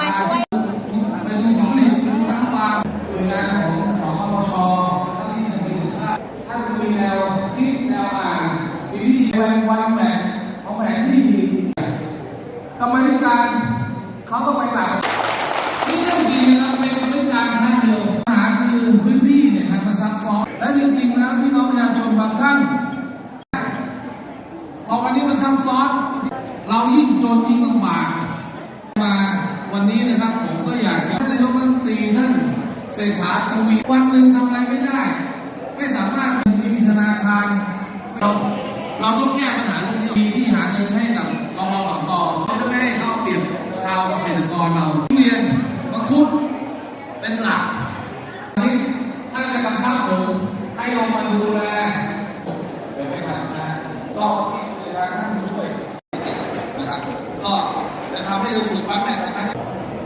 มาช่วยไปดูผลิตน้ำปลาหน่วยงานของสปปชเจ้าหน้าที่ตำรวจชาติท่านมีแนวคิดแนวอ่านมีวิธีวันวันแบ่งของแผนที่ดีกรรมการเขาต้องไปต่างนี่เรื่องจริงนะครับเป็นกรรมธิการคณะเดียวปัญหาคือพื้นที่เนี่ยครับมันซับซ้อนและจริงๆแล้วพี่น้องประชาชนบางท่านพอวันนี้มันซ้ำซ้อนเรายิ่งจนยิ่งลำบาก วันนี้นะครับผมก็อยากจะนายกรัฐมนตรีท่านเศรษฐาทวีวันหนึ่งทำอะไรไม่ได้ ไม่สามารถมีธนาคารเราเราต้องแก้ปัญหาเรื่องนี้มีที่หาเงินให้กับกบขตเขาจะไม่ให้เขาเปรียบชาวเกษตรกรเราทุเรียนมังคุดเป็นหลักนี่ท่านจะกำชับผมให้ลงมาดูแลเดี๋ยวไม่ทันนะก็มีทางท่านผู้ช่วยนะครับก็จะทำให้เราสู่ความแม่ทัน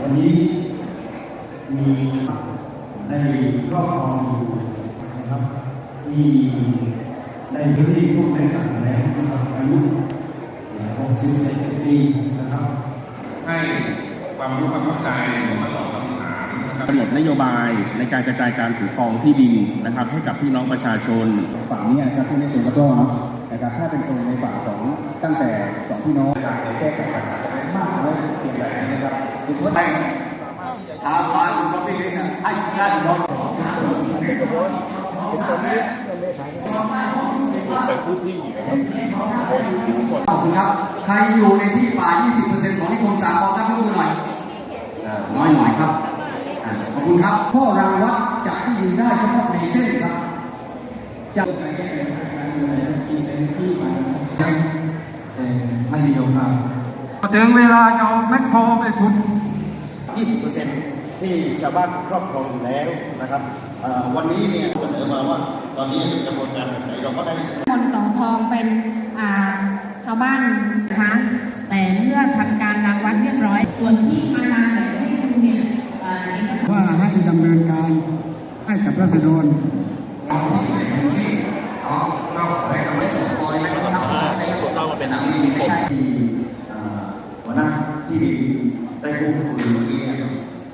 วั นนี้มีได้ครอบครองอยู่นะครับที่ในพื้นที่พวกในต่างแล้วนะครับอายุ61ปีนะครับ ให้ความรู้ความเข้าใจมาตอบคำถามนะครับกำหนดนโยบายในการกระจายการถือครองที่ดินนะครับ ให้กับพี่น้องประชาชนฝั่งนี้นะครับที่ในโซนกระโดเนาะนะครับถ้าเป็นโซนในฝั่งของตั้งแต่สองพี่น้องอยากจะแก้ไขปัญหา นะครับคือว่าทางบ้นก็มีให้ได้รขอบคุณครับ ใครอยู่ในที่ป่า 20%ของนิคมสากลตั้งมือหน่อย น้อยหน่อยครับ ขอบคุณครับ พ่อรังวัดจะที่ยืนได้เฉพาะในเส้นครับจะไม่มีโอกาสถึงเวลาจะเอาแมคโครไปขุด 20%ที่ชาวบ้านครอบครองอยู่แล้วนะครับเอ่อวันนี้เนี่ยเสนอมาว่าตอนนี้กระบวนการแบบไหนเราก็ได้คนต่อทองเป็นอ่าชาวบ้านนะคะแต่เมื่อทำการรังวัดเรียบร้อย ส่วนที่มาลาแบบให้คุณเนี่ยเอ่อเอกสารว่าให้ดำเนินการให้กับรัษฎรที่อ่าหัวหน้าที่ดินได้พูดคุยเมื่อกี้เนี่ย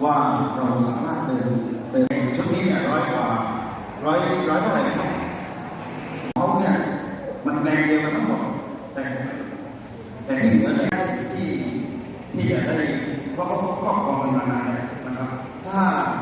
ว่าเราสามารถเดินเดินชุดนี้เนี่ยร้อยกว่าร้อยร้อยเท่าไหร่นะครับเขาเนี่ยมันแปลงเดียวกันทั้งหมด